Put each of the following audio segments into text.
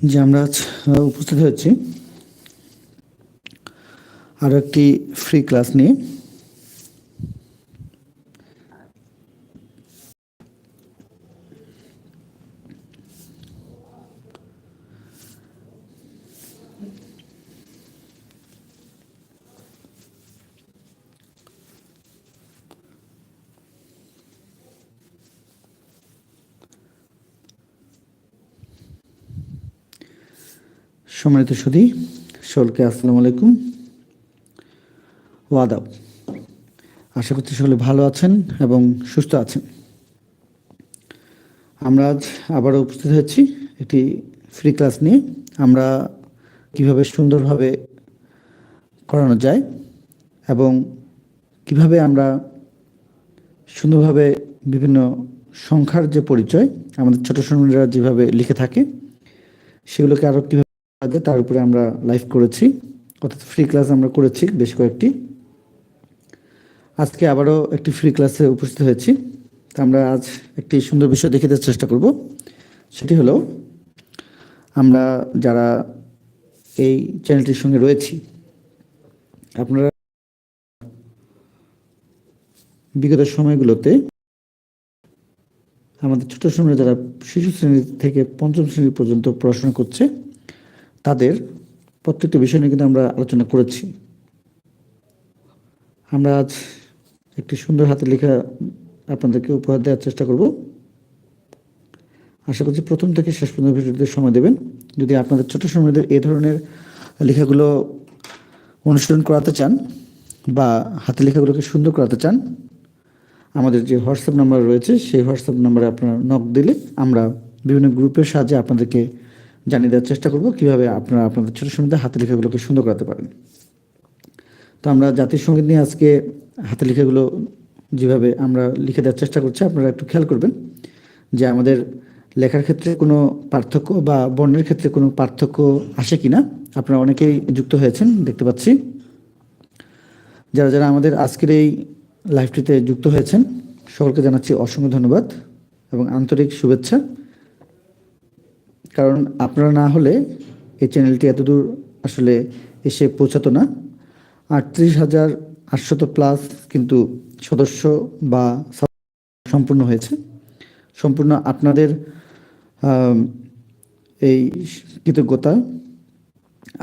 যে আমরা আজ উপস্থিত হয়েছি। আরও একটি ফ্রি ক্লাস নিয়ে। সম্মানিত সুধী, সকলকে আসসালামু আলাইকুম। ওয়াদাব। আশা করছি সকলে ভালো আছেন এবং সুস্থ আছেন। আমরা আজ আবারও উপস্থিত হয়েছি একটি ফ্রি ক্লাস নিয়ে। আমরা কীভাবে সুন্দরভাবে করানো যায় এবং কীভাবে আমরা সুন্দরভাবে বিভিন্ন সংখ্যার যে পরিচয়, আমাদের ছোট সৈন্যরা যেভাবে লিখে থাকে, সেগুলোকে আরও কীভাবে যায় তার উপরে আমরা লাইভ করেছি, অর্থাৎ ফ্রি ক্লাস আমরা করেছি বেশ কয়েকটি। আজকে আবারও একটি ফ্রি ক্লাসে উপস্থিত হয়েছি। তা আমরা আজ একটি সুন্দর বিষয় দেখে দেওয়ার চেষ্টা করব। সেটি হলো, আমরা যারা এই চ্যানেলটির সঙ্গে রয়েছি, আপনারা বিগত সময়গুলোতে আমাদের ছোট সময়ে যারা শিশু শ্রেণি থেকে পঞ্চম শ্রেণি পর্যন্ত পড়াশোনা করছে তাদের প্রত্যেকটি বিষয় নিয়ে কিন্তু আমরা আলোচনা করেছি। আমরা আজ একটি সুন্দর হাতে লেখা আপনাদেরকে উপহার দেওয়ার চেষ্টা করব। আশা করছি প্রথম থেকে শেষ পর্যন্ত ভিডিওতে সময় দেবেন। যদি আপনাদের ছোট সময়দের এই ধরনের লেখাগুলো অনুশীলন করাতে চান বা হাতে লেখাগুলোকে সুন্দর করাতে চান, আমাদের যে হোয়াটসঅ্যাপ নাম্বার রয়েছে, সেই হোয়াটসঅ্যাপ নাম্বারে আপনারা নক দিলে আমরা বিভিন্ন গ্রুপের সাহায্যে আপনাদেরকে জানিয়ে দেওয়ার চেষ্টা করব কীভাবে আপনারা আপনাদের ছোট সময় হাতে লেখাগুলোকে সুন্দর করাতে পারেন। তো আমরা জাতীয় সংগীত নিয়ে আজকে হাতে লেখাগুলো যেভাবে আমরা লিখে দেওয়ার চেষ্টা করছি, আপনারা একটু খেয়াল করবেন যে আমাদের লেখার ক্ষেত্রে কোনো পার্থক্য বা বর্ণের ক্ষেত্রে কোনো পার্থক্য আসে কিনা। আপনারা অনেকেই যুক্ত হয়েছেন, দেখতে পাচ্ছি। যারা যারা আমাদের আজকের এই লাইভটিতে যুক্ত হয়েছেন, সকলকে জানাচ্ছি অসংখ্য ধন্যবাদ এবং আন্তরিক শুভেচ্ছা। কারণ আপনারা না হলে এই চ্যানেলটি এতদূর আসলে এসে পৌঁছাতো না। আটত্রিশ হাজার আটশত প্লাস কিন্তু সদস্য বা সম্পূর্ণ হয়েছে। সম্পূর্ণ আপনাদের এই কৃতজ্ঞতা।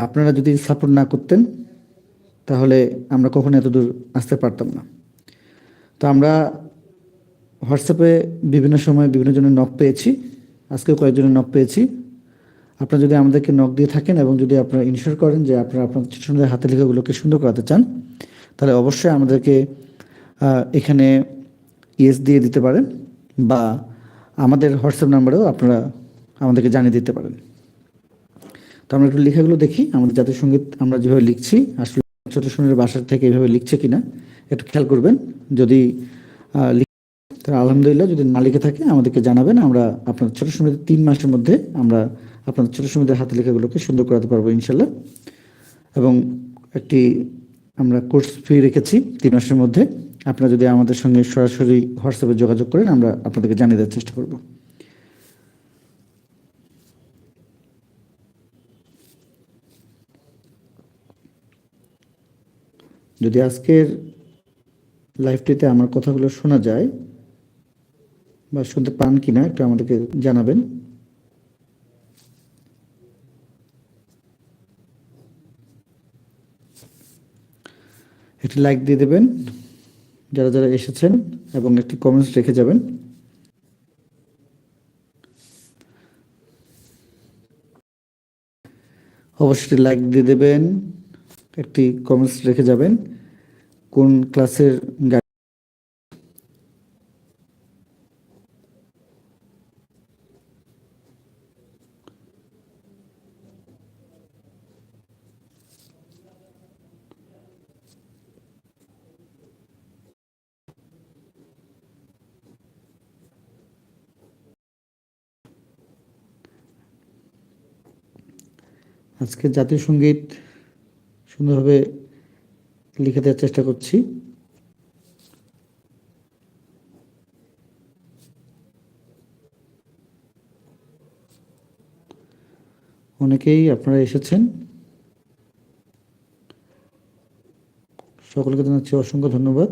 আপনারা যদি সাপোর্ট না করতেন, তাহলে আমরা কখনো এতদূর আসতে পারতাম না। তো আমরা হোয়াটসঅ্যাপে বিভিন্ন সময় বিভিন্ন জনের নক পেয়েছি। আজকেও কয়েকজনের নক পেয়েছি। আপনারা যদি আমাদেরকে নক দিয়ে থাকেন এবং যদি আপনারা ইনশিওর করেন যে আপনারা আপনার ছোট হাতে লেখাগুলোকে সুন্দর করাতে চান, তাহলে অবশ্যই আমাদেরকে এখানে ইয়েস দিয়ে দিতে পারেন বা আমাদের হোয়াটসঅ্যাপ নাম্বারেও আপনারা আমাদেরকে জানিয়ে দিতে পারেন। তো আমরা একটু লেখাগুলো দেখি, আমাদের জাতীয় সংগীত আমরা যেভাবে লিখছি, আসলে ছোট সোনের বাসার থেকে এইভাবে লিখছে কিনা, একটু খেয়াল করবেন। যদি তাহলে আলহামদুলিল্লাহ, যদি না লিখে থাকে, আমাদেরকে জানাবেন, আমরা আপনার ছোট সময় তিন মাসের মধ্যে আমরা আপনার ছোট সময়দের হাতে লেখাগুলোকে সুন্দর করাতে পারব ইনশাল্লাহ এবং একটি আমরা কোর্স ফি রেখেছি তিন মাসের মধ্যে। আপনারা যদি আমাদের সঙ্গে সরাসরি হোয়াটসঅ্যাপে যোগাযোগ করেন, আমরা আপনাদেরকে জানিয়ে দেওয়ার চেষ্টা করব। যদি আজকের লাইভটিতে আমার কথাগুলো শোনা যায় বা শুনতে পান কিনা একটু আমাদেরকে জানাবেন। একটি লাইক দিয়ে দেবেন, যারা যারা এসেছেন এবং একটি কমেন্টস রেখে যাবেন। অবশ্যই লাইক দিয়ে দেবেন, একটি কমেন্টস রেখে যাবেন। কোন ক্লাসের গা- আজকে জাতীয় সংগীত সুন্দরভাবে লিখে দেওয়ার চেষ্টা করছি। অনেকেই আপনারা এসেছেন। সকলকে জানাচ্ছি অসংখ্য ধন্যবাদ।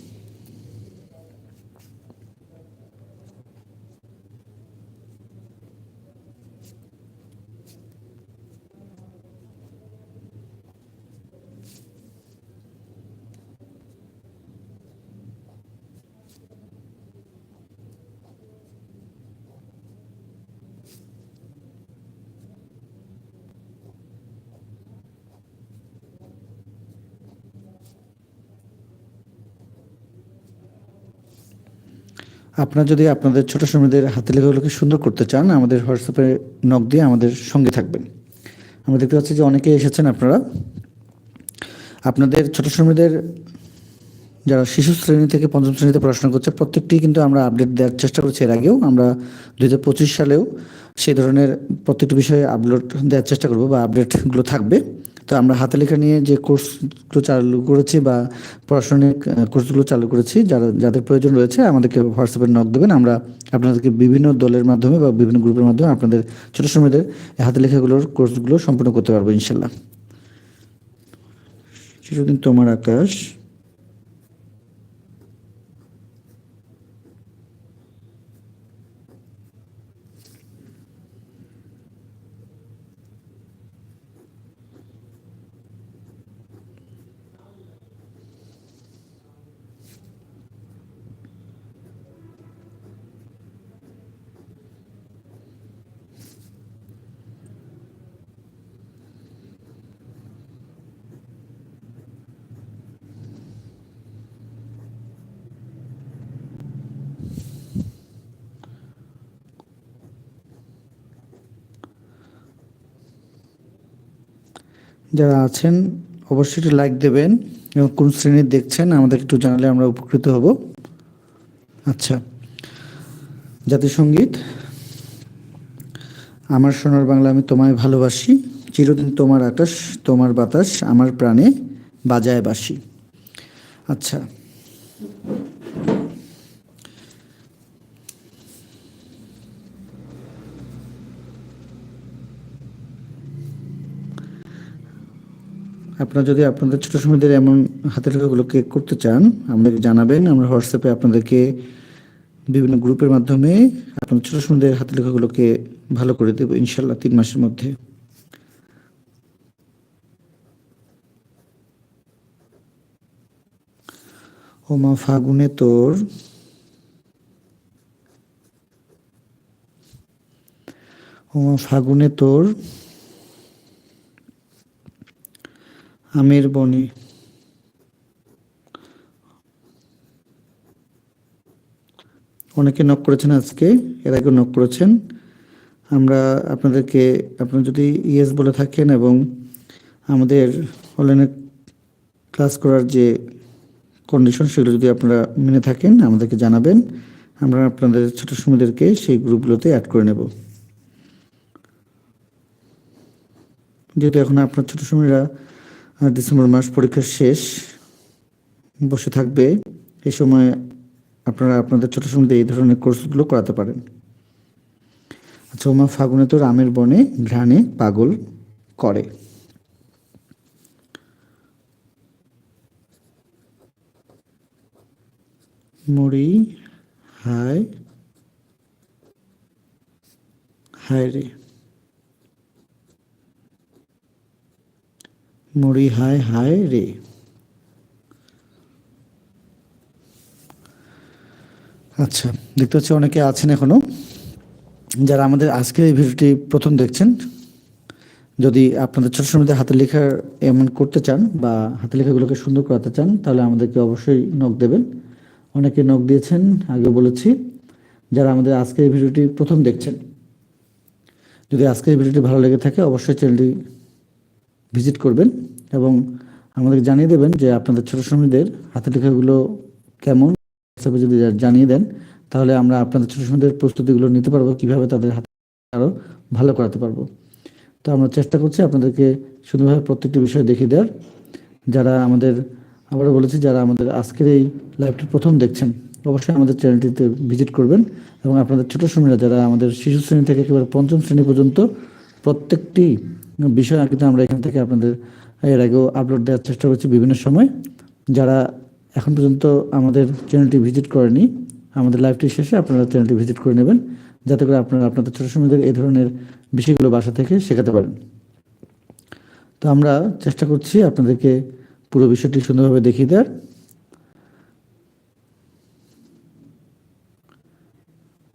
আপনারা যদি আপনাদের ছোট সময়দের হাতে লেখাগুলোকে সুন্দর করতে চান, আমাদের হোয়াটসঅ্যাপে নক দিয়ে আমাদের সঙ্গে থাকবেন। আমরা দেখতে পাচ্ছি যে অনেকে এসেছেন আপনারা। আপনাদের ছোট সময়দের যারা শিশু শ্রেণি থেকে পঞ্চম শ্রেণীতে পড়াশোনা করছে, প্রত্যেকটি কিন্তু আমরা আপডেট দেওয়ার চেষ্টা করছি এর আগেও। আমরা দু হাজার পঁচিশ সালেও সেই ধরনের প্রত্যেকটি বিষয়ে আপলোড দেওয়ার চেষ্টা করব বা আপডেটগুলো থাকবে। তো আমরা হাতে লেখা নিয়ে যে কোর্সগুলো চালু করেছি বা পড়াশোনার কোর্সগুলো চালু করেছি, যারা, যাদের প্রয়োজন রয়েছে আমাদেরকে হোয়াটসঅ্যাপে নক দেবেন। আমরা আপনাদেরকে বিভিন্ন দলের মাধ্যমে বা বিভিন্ন গ্রুপের মাধ্যমে আপনাদের ছোটো সময়দের হাতে লেখাগুলোর কোর্সগুলো সম্পূর্ণ করতে পারব ইনশাল্লাহ। চিরদিন তোমার আকাশ। যারা আছেন, অবশ্যই একটু লাইক দেবেন এবং কোন শ্রেণির দেখছেন, আমাদের একটু জানালে আমরা উপকৃত হব। আচ্ছা জাতীয় সংগীত আমার সোনার বাংলা আমি তোমায় ভালোবাসি, চিরদিন তোমার আকাশ, তোমার বাতাস, আমার প্রাণে বাজায় বাসি। আচ্ছা আপনারা যদি আপনাদের ছোটো সময়দের এমন হাতের লেখাগুলোকে করতে চান, আমাদেরকে জানাবেন, আমরা হোয়াটসঅ্যাপে আপনাদেরকে বিভিন্ন গ্রুপের মাধ্যমে আপনাদের ছোটো সময়দের হাতের লেখাগুলোকে ভালো করে দেবো ইনশাল্লাহ তিন মাসের মধ্যে। ওমা ফাগুনে তোর। ওমা ফাগুনে তোর। আমের বনে। অনেকে নক করেছেন আজকে, এর আগে নক করেছেন। আমরা আপনাদেরকে, আপনারা যদি ইয়েস বলে থাকেন এবং আমাদের অনলাইনে ক্লাস করার যে কন্ডিশন সেগুলো যদি আপনারা মেনে থাকেন, আমাদেরকে জানাবেন। আমরা আপনাদের ছোটো সময়দেরকে সেই গ্রুপগুলোতে অ্যাড করে নেব। যেহেতু এখন আপনার ছোটো সময়রা ডিসেম্বর মাস পরীক্ষা শেষ, বসে থাকবে। এই সময় আপনারা আপনাদের ছোটো সময়তে এই ধরনের কোর্সগুলো করাতে পারেন। আচ্ছা ওমা ফাগুনে তো রামের বনে ঘ্রাণে পাগল করে। মরি হায় হায় রে। মরি হায় হায় রে। আচ্ছা দেখতে পাচ্ছি অনেকে আছেন এখনও। যারা আমাদের আজকের এই ভিডিওটি প্রথম দেখছেন, যদি আপনাদের ছোট সময়তে হাতের লেখা এমন করতে চান বা হাতের লেখাগুলোকে সুন্দর করাতে চান, তাহলে আমাদেরকে অবশ্যই নখ দেবেন। অনেকে নখ দিয়েছেন, আগে বলেছি, যারা আমাদের আজকের এই ভিডিওটি প্রথম দেখছেন। যদি আজকের ভিডিওটি ভালো লেগে থাকে, অবশ্যই চ্যানেলটি ভিজিট করবেন এবং আমাদেরকে জানিয়ে দেবেন যে আপনাদের ছোটো সময়দের হাতের লেখাগুলো কেমন। হোয়াটসঅ্যাপে যদি জানিয়ে দেন, তাহলে আমরা আপনাদের ছোট ছোটদের প্রস্তুতিগুলো নিতে পারব, কীভাবে তাদের হাতে আরও ভালো করাতে পারব। তো আমরা চেষ্টা করছি আপনাদেরকে সুন্দরভাবে প্রত্যেকটি বিষয় দেখিয়ে দেওয়ার। যারা আমাদের, আবারও বলেছি, যারা আমাদের আজকের এই লাইভটি প্রথম দেখছেন, অবশ্যই আমাদের চ্যানেলটিতে ভিজিট করবেন এবং আপনাদের ছোট শ্রেণীরা যারা আমাদের শিশু শ্রেণি থেকে একেবারে পঞ্চম শ্রেণি পর্যন্ত প্রত্যেকটি বিষয় কিন্তু আমরা এখান থেকে আপনাদের এর আগেও আপলোড দেওয়ার চেষ্টা করছি বিভিন্ন সময়। যারা এখন পর্যন্ত আমাদের চ্যানেলটি ভিজিট করেনি, আমাদের লাইভটি শেষে আপনারা চ্যানেলটি ভিজিট করে নেবেন, যাতে করে আপনারা আপনাদের ছোটো সময়দের এই ধরনের বিষয়গুলো বাসা থেকে শেখাতে পারেন। তো আমরা চেষ্টা করছি আপনাদেরকে পুরো বিষয়টি সুন্দরভাবে দেখিয়ে দেওয়ার।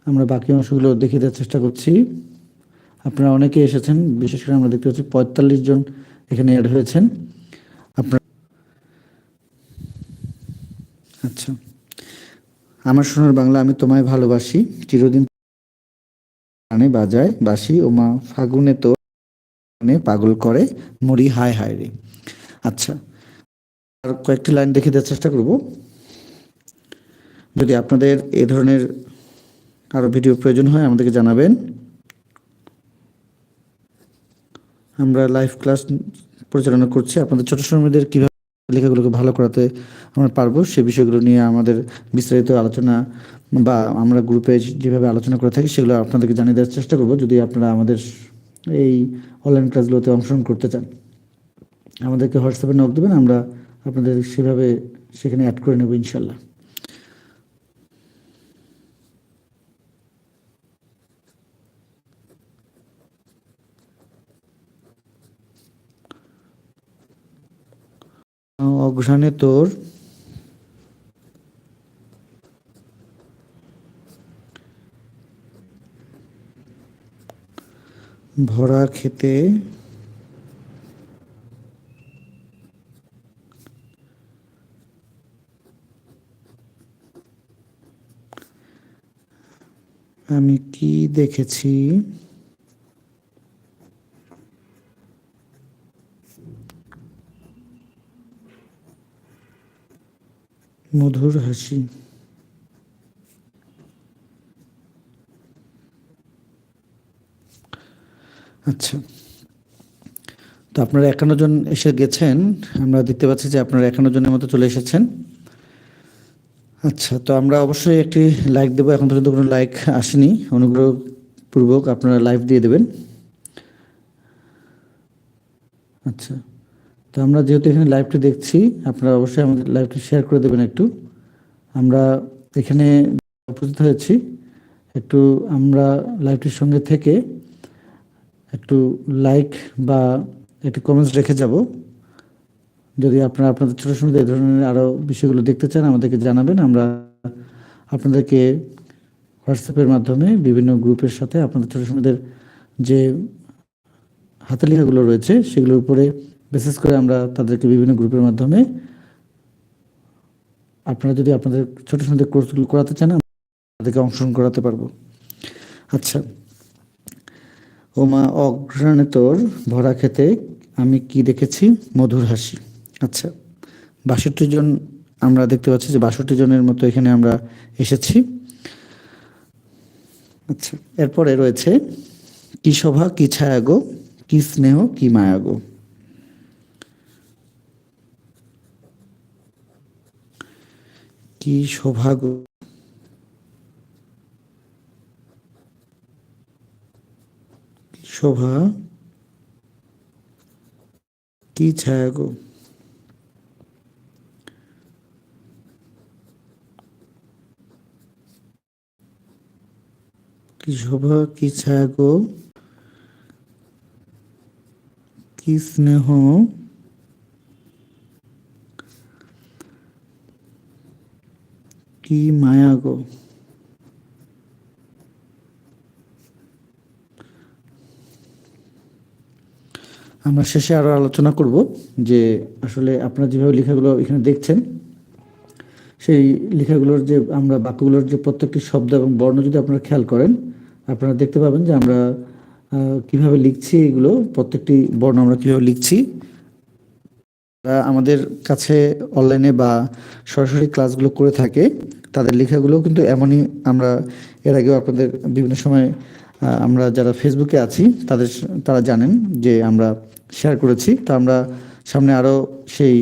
আমরা বাকি অংশগুলো দেখিয়ে দেওয়ার চেষ্টা করছি। আপনারা অনেকে এসেছেন, বিশেষ করে আমরা দেখতে পাচ্ছি পঁয়তাল্লিশ জন এখানে অ্যাড হয়েছেন। আপনার আচ্ছা। আমার সোনার বাংলা আমি তোমায় ভালোবাসি, চিরদিন গানে বাজায় বাসি ও মা ফাগুনে তো পাগল করে মরি হায় হায় রে। আচ্ছা আর কয়েকটি লাইন দেখে দেওয়ার চেষ্টা করব। যদি আপনাদের এ ধরনের আরও ভিডিও প্রয়োজন হয়, আমাদেরকে জানাবেন। আমরা লাইভ ক্লাস পরিচালনা করছি। আপনাদের ছোট শ্রমিকদের কীভাবে লেখাগুলোকে ভালো করাতে আমরা পারব, সে বিষয়গুলো নিয়ে আমাদের বিস্তারিত আলোচনা বা আমরা গ্রুপে যেভাবে আলোচনা করে থাকি, সেগুলো আপনাদেরকে জানিয়ে দেওয়ার চেষ্টা করব, যদি আপনারা আমাদের এই অনলাইন ক্লাসগুলোতে অংশগ্রহণ করতে চান। আমাদেরকে হোয়াটসঅ্যাপে নক দেবেন, আমরা আপনাদের সেভাবে সেখানে অ্যাড করে নেব ইনশাল্লাহ। অঘ্রাণে তোর। ভরা খেতে আমি কি দেখেছি? মধুর হাসি। আচ্ছা। তো আপনারা একান্ন জন এসে গেছেন, আমরা দেখতে পাচ্ছি যে আপনারা একান্ন জনের মতো চলে এসেছেন। আচ্ছা তো আমরা অবশ্যই একটি লাইক দেবো, এখন পর্যন্ত কোনো লাইক আসেনি। অনুগ্রহপূর্বক আপনারা লাইভ দিয়ে দেবেন। আচ্ছা। তো আমরা যেহেতু এখানে লাইভটি দেখছি, আপনারা অবশ্যই আমাদের লাইভটি শেয়ার করে দেবেন একটু। আমরা এখানে উপস্থিত হয়েছি। একটু আমরা লাইভটির সঙ্গে থেকে একটু লাইক বা একটু কমেন্টস রেখে যাব। যদি আপনারা আপনাদের ছোটো সময় এই ধরনের আরও বিষয়গুলো দেখতে চান, আমাদেরকে জানাবেন। আমরা আপনাদেরকে হোয়াটসঅ্যাপের মাধ্যমে বিভিন্ন গ্রুপের সাথে আপনাদের ছোটো সময়দের যে হাতে লেখাগুলো রয়েছে, সেগুলোর উপরে বিশেষ করে আমরা তাদেরকে বিভিন্ন গ্রুপের মাধ্যমে আপনারা যদি আপনাদের ছোট ছোট কোর্সগুলো করাতে চান তাদেরকে অংশগ্রহণ করাতে পারব। আচ্ছা। ওমা অগ্রাণে তোর ভরা খেতে আমি কি দেখেছি? মধুর হাসি। আচ্ছা। বাষট্টি জন, আমরা দেখতে পাচ্ছি যে বাষট্টি জনের মতো এখানে আমরা এসেছি। আচ্ছা। এরপরে রয়েছে, কি শোভা, কি ছায়া গো? কি স্নেহ, কি মায়া কি সৌভাগ্য? শোভা? কি ছায়া গো? কি শোভা কি ছায়া গো? কি স্নেহ? কি মায়া গো। আমরা শেষে আরও আলোচনা করব যে আসলে আপনারা যেভাবে লেখাগুলো এখানে দেখছেন, সেই লেখাগুলোর যে আমরা বাক্যগুলোর যে প্রত্যেকটি শব্দ এবং বর্ণ যদি আপনারা খেয়াল করেন, আপনারা দেখতে পাবেন যে আমরা কীভাবে লিখছি এগুলো, প্রত্যেকটি বর্ণ আমরা কীভাবে লিখছি আমাদের কাছে অনলাইনে বা সরাসরি ক্লাসগুলো করে থাকে, তাদের লেখাগুলো কিন্তু এমনই আমরা এর আগেও আপনাদের বিভিন্ন সময় আমরা যারা ফেসবুকে আছি, তাদের, তারা জানেন যে আমরা শেয়ার করেছি। তো আমরা সামনে আরও সেই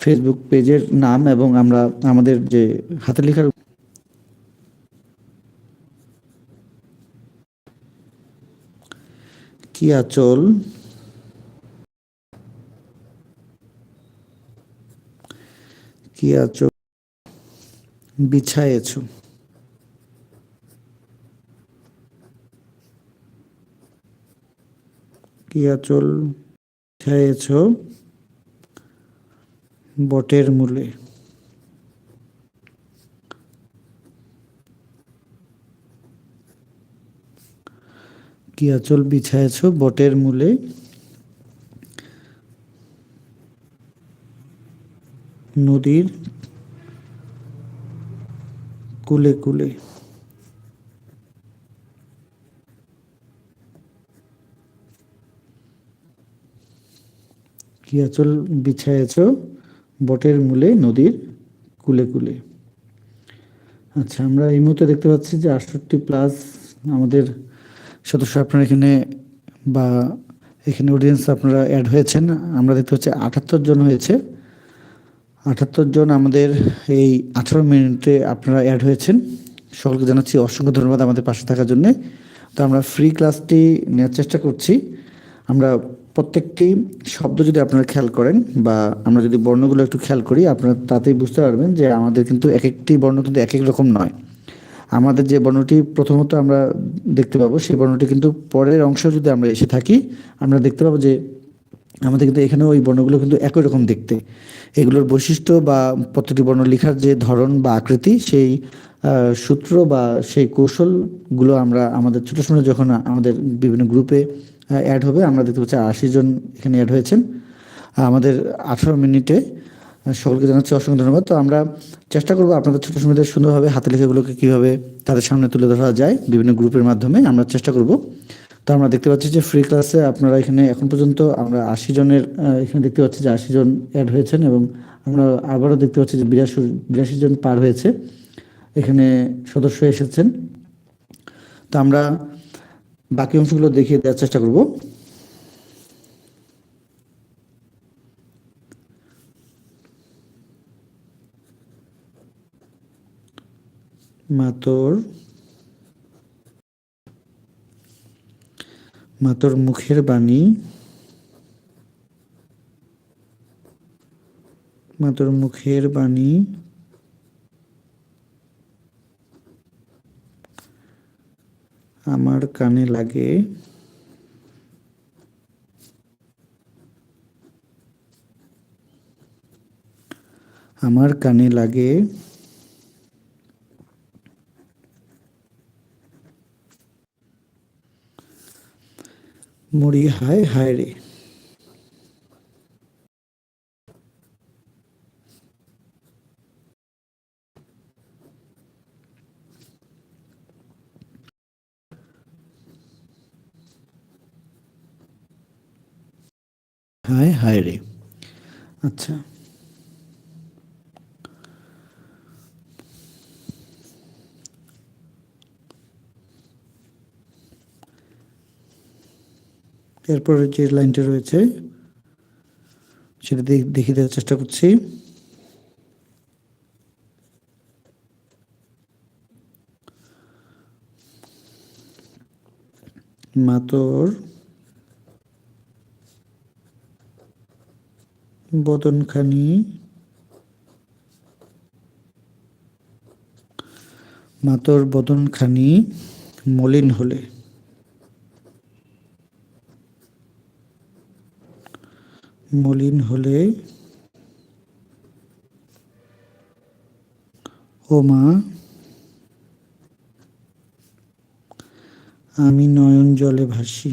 ফেসবুক পেজের নাম এবং আমরা আমাদের যে হাতে লেখার কি আচল? কি আচল বিছায়েছ? কি আচল বিছায়েছ? বটের মূলে। কি আচল বিছায়েছ? বটের মূলে। নদীর কুলে কুলে। কি আচল বিছায়েছ বটের মূলে নদীর কুলে কুলে। আচ্ছা আমরা এই মুহূর্তে দেখতে পাচ্ছি যে আটষট্টি প্লাস আমাদের সদস্য আপনারা এখানে বা এখানে অডিয়েন্স আপনারা অ্যাড হয়েছেন। আমরা দেখতে পাচ্ছি আটাত্তর জন হয়েছে। আটাত্তর জন আমাদের এই আঠারো মিনিটে আপনারা অ্যাড হয়েছেন। সকলকে জানাচ্ছি অসংখ্য ধন্যবাদ আমাদের পাশে থাকার জন্য। তো আমরা ফ্রি ক্লাসটি নেওয়ার চেষ্টা করছি। আমরা প্রত্যেকটি শব্দ যদি আপনারা খেয়াল করেন বা আমরা যদি বর্ণগুলো একটু খেয়াল করি, আপনারা তাতেই বুঝতে পারবেন যে আমাদের কিন্তু এক একটি বর্ণ কিন্তু এক এক রকম নয়। আমাদের যে বর্ণটি প্রথমত আমরা দেখতে পাবো, সেই বর্ণটি কিন্তু পরের অংশ যদি আমরা এসে থাকি, আমরা দেখতে পাবো যে আমাদের কিন্তু এখানে ওই বর্ণগুলো কিন্তু একই রকম দেখতে। এগুলোর বৈশিষ্ট্য বা প্রত্যেকটি বর্ণ লেখার যে ধরন বা আকৃতি, সেই সূত্র বা সেই কৌশলগুলো আমরা আমাদের ছোটো সময় যখন আমাদের বিভিন্ন গ্রুপে অ্যাড হবে, আমরা দেখতে পাচ্ছি আশি জন এখানে অ্যাড হয়েছেন। আমাদের আঠারো মিনিটে সকলকে জানাচ্ছি অসংখ্য ধন্যবাদ। তো আমরা চেষ্টা করব আপনাদের ছোটো সময়দের সুন্দরভাবে হাতে লেখাগুলোকে কীভাবে তাদের সামনে তুলে ধরা যায় বিভিন্ন গ্রুপের মাধ্যমে, আমরা চেষ্টা করব। তো আমরা দেখতে পাচ্ছি যে ফ্রি ক্লাসে আপনারা এখানে এখন পর্যন্ত আমরা আশি জনের এখানে দেখতে পাচ্ছি যে আশি জন অ্যাড হয়েছেন এবং আমরা আবারও দেখতে পাচ্ছি যে বিরাশি বিরাশি জন পার হয়েছে। এখানে সদস্য এসেছেন। তো আমরা বাকি অংশগুলো দেখিয়ে দেওয়ার চেষ্টা করব। মাতর মাতর মুখের বাণী। মাতর মুখের বাণী। আমার কানে লাগে। আমার কানে লাগে। মরি হায় হায় রে। হায় হায় রে। আচ্ছা। এরপরে যে লাইনটা রয়েছে, সেটা দেখ- দেখিয়ে দেওয়ার চেষ্টা করছি। মাতর বদনখানি। মাতর বদনখানি মলিন হলে। মলিন হলে ও মা আমি নয়ন জলে ভাসি।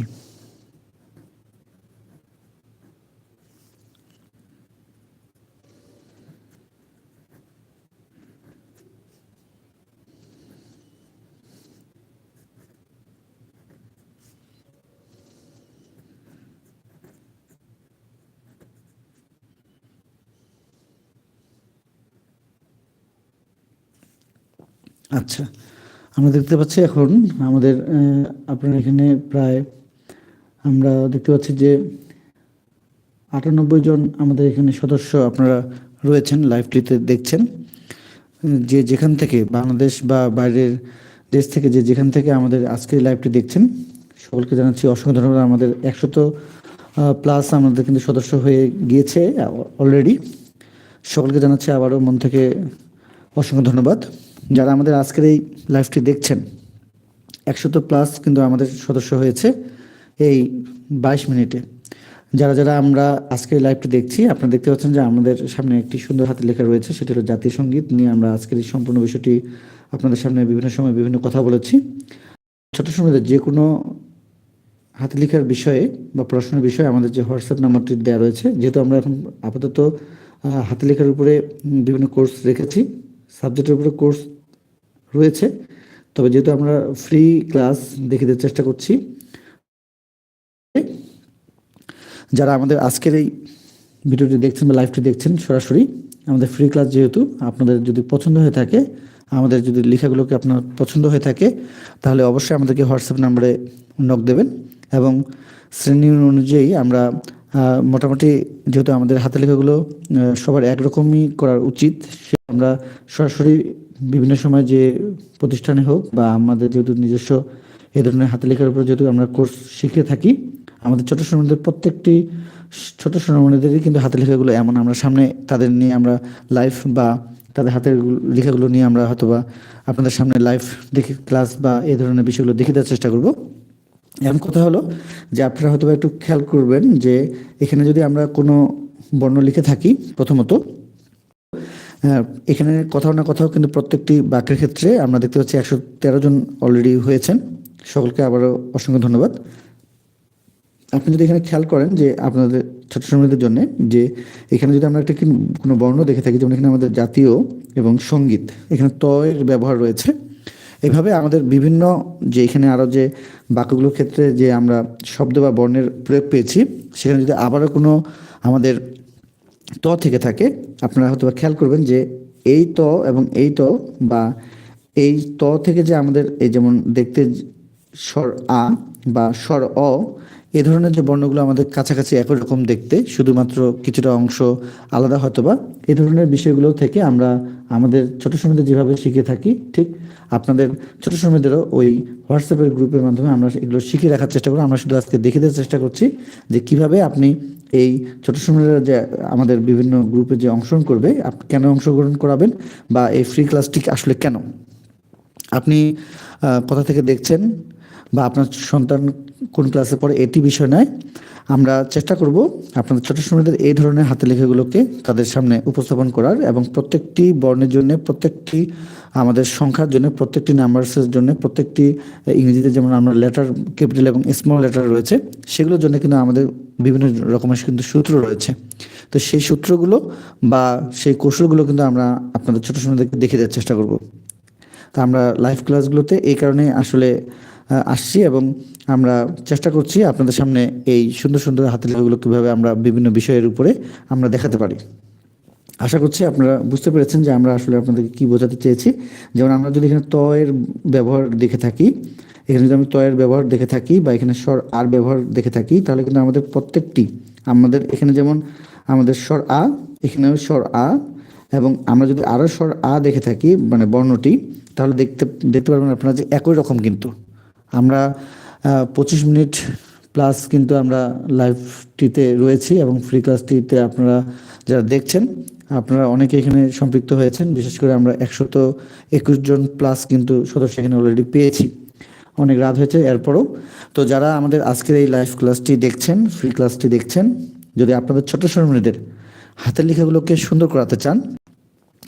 আচ্ছা আমরা দেখতে পাচ্ছি এখন আমাদের আপনার এখানে প্রায় আমরা দেখতে পাচ্ছি যে আটানব্বই জন আমাদের এখানে সদস্য আপনারা রয়েছেন লাইভটিতে দেখছেন। যে যেখান থেকে বাংলাদেশ বা বাইরের দেশ থেকে যে যেখান থেকে আমাদের আজকের লাইভটি দেখছেন, সকলকে জানাচ্ছি অসংখ্য ধন্যবাদ। আমাদের একশত প্লাস আমাদের কিন্তু সদস্য হয়ে গিয়েছে অলরেডি সকলকে জানাচ্ছি আবারও মন থেকে অসংখ্য ধন্যবাদ। যারা আমাদের আজকের এই লাইভটি দেখছেন, একশত প্লাস কিন্তু আমাদের সদস্য হয়েছে এই বাইশ মিনিটে। যারা যারা আমরা আজকের লাইভটি দেখছি, আপনারা দেখতে পাচ্ছেন যে আমাদের সামনে একটি সুন্দর হাতে লেখা রয়েছে, সেটি হলো জাতীয় সংগীত নিয়ে আমরা আজকের এই সম্পূর্ণ বিষয়টি আপনাদের সামনে বিভিন্ন সময় বিভিন্ন কথা বলেছি। ছোট সময়তে যে কোনো হাতে লেখার বিষয়ে বা প্রশ্নের বিষয়ে আমাদের যে হোয়াটসঅ্যাপ নাম্বারটি দেওয়া রয়েছে, যেহেতু আমরা এখন আপাতত হাতে লেখার উপরে বিভিন্ন কোর্স রেখেছি, সাবজেক্টের উপরে কোর্স রয়েছে। তবে যেহেতু আমরা ফ্রি ক্লাস দেখে দেওয়ার চেষ্টা করছি, যারা আমাদের আজকের এই ভিডিওটি দেখছেন বা লাইভটি দেখছেন, সরাসরি আমাদের ফ্রি ক্লাস যেহেতু আপনাদের যদি পছন্দ হয়ে থাকে, আমাদের যদি লেখাগুলোকে আপনার পছন্দ হয়ে থাকে, তাহলে অবশ্যই আমাদেরকে হোয়াটসঅ্যাপ নাম্বারে নক দেবেন এবং শ্রেণি অনুযায়ী আমরা মোটামুটি যেহেতু আমাদের হাতে লেখাগুলো সবার একরকমই করার উচিত সে আমরা সরাসরি বিভিন্ন সময় যে প্রতিষ্ঠানে হোক বা আমাদের যেহেতু নিজস্ব এই ধরনের হাতে লেখার উপর যেহেতু আমরা কোর্স শিখে থাকি, আমাদের ছোট সোনামণিদের প্রত্যেকটি ছোট সোনামণিদেরই কিন্তু হাতে লেখাগুলো এমন। আমরা সামনে তাদের নিয়ে আমরা লাইফ বা তাদের হাতের লেখাগুলো নিয়ে আমরা হয়তোবা আপনাদের সামনে লাইভ দেখে ক্লাস বা এই ধরনের বিষয়গুলো দেখে দেওয়ার চেষ্টা করব। এমন কথা হলো যে আপনারা হয়তো একটু খেয়াল করবেন যে এখানে যদি আমরা কোনো বর্ণ লিখে থাকি প্রথমত এখানে কোথাও না কোথাও কিন্তু প্রত্যেকটি বাক্যের ক্ষেত্রে আমরা দেখতে পাচ্ছি একশো তেরো জন অলরেডি হয়েছেন। সকলকে আবারও অসংখ্য ধন্যবাদ। আপনি যদি এখানে খেয়াল করেন যে আপনাদের শ্রমিকদের জন্য, যে এখানে যদি আমরা একটা কোনো বর্ণ দেখে থাকি, যেমন এখানে আমাদের জাতীয় এবং সংগীত, এখানে ত এর ব্যবহার রয়েছে। এভাবে আমাদের বিভিন্ন যে এখানে আরও যে বাক্যগুলোর ক্ষেত্রে যে আমরা শব্দ বা বর্ণের প্রয়োগ পেয়েছি, সেখানে যদি আবারও কোনো আমাদের ত থেকে থাকে, আপনারা হয়তো খেয়াল করবেন যে এই ত এবং এই ত বা এই ত থেকে যে আমাদের এই যেমন দেখতে স্বর আ বা স্বর অ এ ধরনের যে বর্ণগুলো আমাদের কাছাকাছি একই রকম দেখতে, শুধুমাত্র কিছুটা অংশ আলাদা হয়তো বা এই ধরনের বিষয়গুলো থেকে আমরা আমাদের ছোট সময়দের যেভাবে শিখে থাকি, ঠিক আপনাদের ছোট সময়দেরও ওই হোয়াটসঅ্যাপের গ্রুপের মাধ্যমে আমরা এগুলো শিখে রাখার চেষ্টা করি আমরা শুধু আজকে দেখে দেওয়ার চেষ্টা করছি যে কীভাবে আপনি এই ছোট সময়রা যে আমাদের বিভিন্ন গ্রুপে যে অংশগ্রহণ করবে, আপনি কেন অংশগ্রহণ করাবেন বা এই ফ্রি ক্লাসটি আসলে কেন? আপনি কোথা থেকে দেখছেন বা আপনার সন্তান কোন ক্লাসে পড়ে এটি বিষয় নয়, আমরা চেষ্টা করব আপনাদের ছোট সময়দের এই ধরনের হাতে লেখাগুলোকে তাদের সামনে উপস্থাপন করার এবং প্রত্যেকটি বর্ণের জন্য, প্রত্যেকটি আমাদের সংখ্যার জন্য, প্রত্যেকটি নাম্বারসের জন্য, প্রত্যেকটি ইংরেজিতে যেমন আমরা লেটার, ক্যাপিটাল এবং স্মল লেটার রয়েছে, সেগুলোর জন্য কিন্তু আমাদের বিভিন্ন রকমের কিন্তু সূত্র রয়েছে। তো সেই সূত্রগুলো বা সেই কৌশলগুলো কিন্তু আমরা আপনাদের ছোট সময়দেরকে দেখে দেওয়ার চেষ্টা করব। তা আমরা লাইভ ক্লাসগুলোতে এই কারণে আসলে আসছি এবং আমরা চেষ্টা করছি আপনাদের সামনে এই সুন্দর সুন্দর হাতের লেখাগুলো কীভাবে আমরা বিভিন্ন বিষয়ের উপরে আমরা দেখাতে পারি। আশা করছি আপনারা বুঝতে পেরেছেন যে আমরা আসলে আপনাদেরকে কি বোঝাতে চেয়েছি। যেমন আমরা যদি এখানে ত এর ব্যবহার দেখে থাকি, এখানে যদি আমি ত এর ব্যবহার দেখে থাকি বা এখানে স্বর আর ব্যবহার দেখে থাকি, তাহলে কিন্তু আমাদের প্রত্যেকটি, আমাদের এখানে যেমন আমাদের স্বর আ, এখানেও স্বর আ, এবং আমরা যদি আরও স্বর আ দেখে থাকি মানে বর্ণটি, তাহলে দেখতে দেখতে পারবেন আপনারা যে একই রকম কিন্তু। আমরা পঁচিশ মিনিট প্লাস কিন্তু আমরা লাইভটিতে রয়েছি এবং ফ্রি ক্লাসটিতে আপনারা যারা দেখছেন, আপনারা অনেকে এখানে সম্পৃক্ত হয়েছেন, বিশেষ করে আমরা একশত একুশ জন প্লাস কিন্তু সদস্য এখানে অলরেডি পেয়েছি। অনেক রাত হয়েছে, এরপরও। তো যারা আমাদের আজকের এই লাইভ ক্লাসটি দেখছেন ফ্রি ক্লাসটি দেখছেন, যদি আপনাদের ছোট সরমণীদের হাতের লেখাগুলোকে সুন্দর করাতে চান,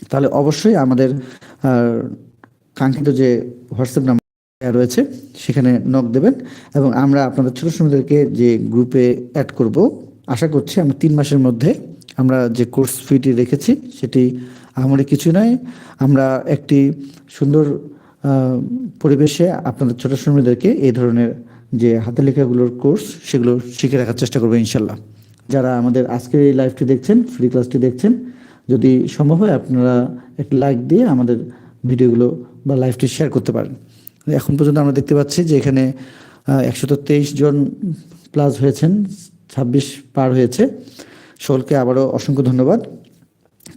তাহলে অবশ্যই আমাদের কাঙ্ক্ষিত যে হোয়াটসঅ্যাপ নাম্বার রয়েছে, সেখানে নক দেবেন এবং আমরা আপনাদের ছোট সময়দেরকে যে গ্রুপে অ্যাড করব, আশা করছি আমরা তিন মাসের মধ্যে আমরা যে কোর্স ফিটি রেখেছি, সেটি আমাদের কিছু নয়। আমরা একটি সুন্দর পরিবেশে আপনাদের ছোট সময়দেরকে এই ধরনের যে হাতে লেখাগুলোর কোর্স সেগুলো শিখে রাখার চেষ্টা করব ইনশাল্লাহ। যারা আমাদের আজকের এই লাইভটি দেখছেন ফ্রি ক্লাসটি দেখছেন, যদি সম্ভব হয় আপনারা একটি লাইক দিয়ে আমাদের ভিডিওগুলো বা লাইভটি শেয়ার করতে পারেন। এখন পর্যন্ত আমরা দেখতে পাচ্ছি যে এখানে তেইশ জন প্লাস হয়েছেন, ছাব্বিশ পার হয়েছে। সকলকে আবারও অসংখ্য ধন্যবাদ।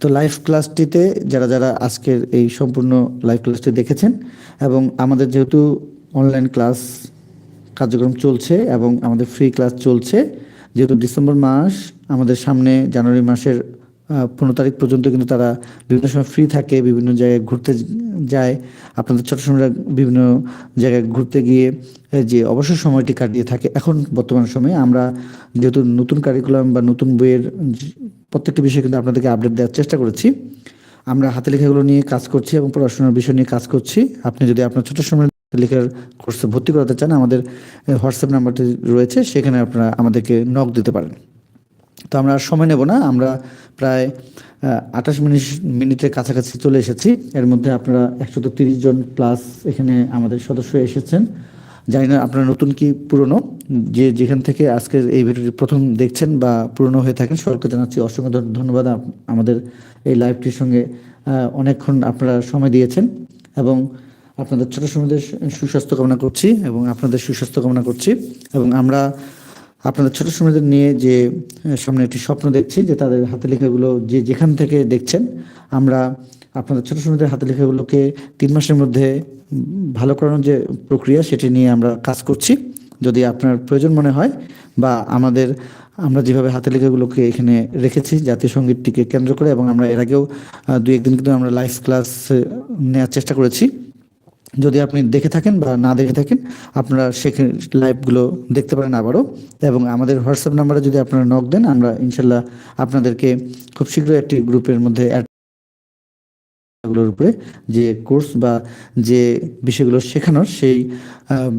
তো লাইভ ক্লাসটিতে যারা যারা আজকের এই সম্পূর্ণ লাইভ ক্লাসটি দেখেছেন এবং আমাদের যেহেতু অনলাইন ক্লাস কার্যক্রম চলছে এবং আমাদের ফ্রি ক্লাস চলছে, যেহেতু ডিসেম্বর মাস আমাদের সামনে জানুয়ারি মাসের পনেরো তারিখ পর্যন্ত কিন্তু তারা বিভিন্ন সময় ফ্রি থাকে, বিভিন্ন জায়গায় ঘুরতে যায়। আপনাদের ছোট সময় বিভিন্ন জায়গায় ঘুরতে গিয়ে যে অবসর সময়টি কাটিয়ে থাকে। এখন বর্তমান সময়ে আমরা যেহেতু নতুন কারিকুলাম বা নতুন বইয়ের প্রত্যেকটি বিষয়ে কিন্তু আপনাদেরকে আপডেট দেওয়ার চেষ্টা করেছি। আমরা হাতে লেখাগুলো নিয়ে কাজ করছি এবং পড়াশোনার বিষয় নিয়ে কাজ করছি। আপনি যদি আপনার ছোট সময় লেখার কোর্সে ভর্তি করাতে চান, আমাদের হোয়াটসঅ্যাপ নাম্বারটি রয়েছে, সেখানে আপনারা আমাদেরকে নক দিতে পারেন। তো আমরা সময় নেব না, আমরা প্রায় আঠাশ মিনিট মিনিটের কাছাকাছি চলে এসেছি। এর মধ্যে আপনারা একশত তিরিশ জন প্লাস এখানে আমাদের সদস্য এসেছেন। জানি না আপনারা নতুন কি পুরনো? যে যেখান থেকে আজকের এই ভিডিওটি প্রথম দেখছেন বা পুরনো হয়ে থাকেন সকলকে জানাচ্ছি অসংখ্য ধন্যবাদ। আমাদের এই লাইভটির সঙ্গে অনেকক্ষণ আপনারা সময় দিয়েছেন এবং আপনাদের ছোট সময়দের সুস্বাস্থ্য কামনা করছি এবং আপনাদের সুস্বাস্থ্য কামনা করছি এবং আমরা আপনাদের ছোট সময়দের নিয়ে যে সামনে একটি স্বপ্ন দেখছি যে তাদের হাতে লেখাগুলো যে যেখান থেকে দেখছেন, আমরা আপনাদের ছোট সময়দের হাতে লেখাগুলোকে তিন মাসের মধ্যে ভালো করানোর যে প্রক্রিয়া সেটি নিয়ে আমরা কাজ করছি। যদি আপনার প্রয়োজন মনে হয় বা আমাদের, আমরা যেভাবে হাতে লেখাগুলোকে এখানে রেখেছি জাতীয় সঙ্গীতটিকে কেন্দ্র করে এবং আমরা এর আগেও দু একদিন কিন্তু আমরা লাইভ ক্লাস নেওয়ার চেষ্টা করেছি। যদি আপনি দেখে থাকেন বা না দেখে থাকেন, আপনারা সেখানে লাইভগুলো দেখতে পারেন আবারও। এবং আমাদের হোয়াটসঅ্যাপ নাম্বারে যদি আপনারা নক দেন, আমরা ইনশাল্লাহ আপনাদেরকে খুব শীঘ্রই একটি গ্রুপের মধ্যে উপরে যে কোর্স বা যে বিষয়গুলো শেখানোর সেই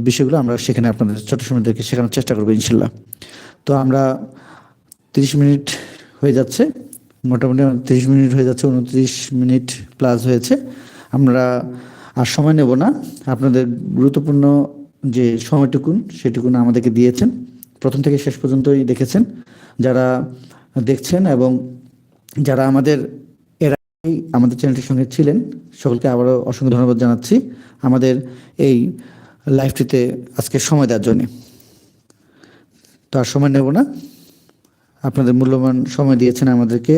বিষয়গুলো আমরা সেখানে আপনাদের ছোট সময়দেরকে শেখানোর চেষ্টা করব ইনশাল্লাহ। তো আমরা তিরিশ মিনিট হয়ে যাচ্ছে, মোটামুটি তিরিশ মিনিট হয়ে যাচ্ছে, উনত্রিশ মিনিট প্লাস হয়েছে। আমরা আর সময় নেব না। আপনাদের গুরুত্বপূর্ণ যে সময়টুকুন, সেটুকুন আমাদেরকে দিয়েছেন। প্রথম থেকে শেষ পর্যন্তই দেখেছেন। যারা দেখছেন এবং যারা আমাদের এর আমাদের চ্যানেলটির সঙ্গে ছিলেন, সকলকে আবারও অসংখ্য ধন্যবাদ জানাচ্ছি আমাদের এই লাইভটিতে আজকে সময় দেওয়ার জন্যে। তো আর সময় নেব না। আপনাদের মূল্যবান সময় দিয়েছেন আমাদেরকে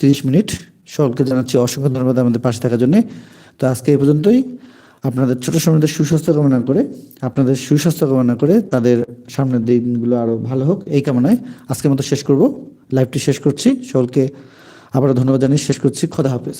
তিরিশ মিনিট। সকলকে জানাচ্ছি অসংখ্য ধন্যবাদ আমাদের পাশে থাকার জন্যে। তো আজকে এই পর্যন্তই। আপনাদের ছোট সময়দের সুস্বাস্থ্য কামনা করে, আপনাদের সুস্বাস্থ্য কামনা করে তাদের সামনের দিনগুলো আরও ভালো হোক, এই কামনায় আজকের মতো শেষ করব। লাইভটি শেষ করছি। সকলকে আবারও ধন্যবাদ জানিয়ে শেষ করছি। খোদা হাফেজ।